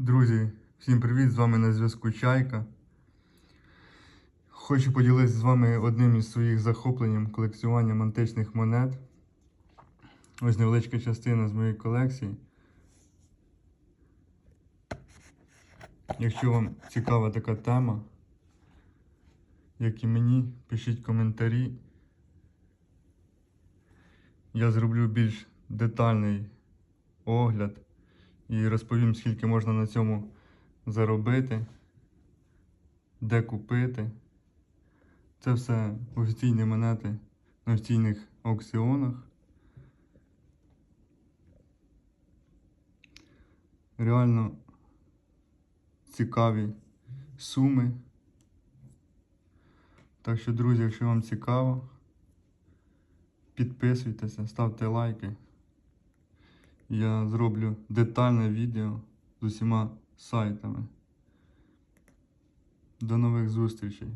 Друзі, всім привіт! З вами на зв'язку Чайка. Хочу поділитися з вами одним із своїх захопленням колекціюванням античних монет. Ось невеличка частина з моєї колекції. Якщо вам цікава така тема, як і мені, пишіть коментарі. Я зроблю більш детальний огляд і розповім, скільки можна на цьому заробити, де купити. Це все офіційні монети на офіційних аукціонах. Реально цікаві суми. Так що, друзі, якщо вам цікаво, підписуйтеся, ставте лайки. Я зроблю детальне відео з усіма сайтами. До нових зустрічей!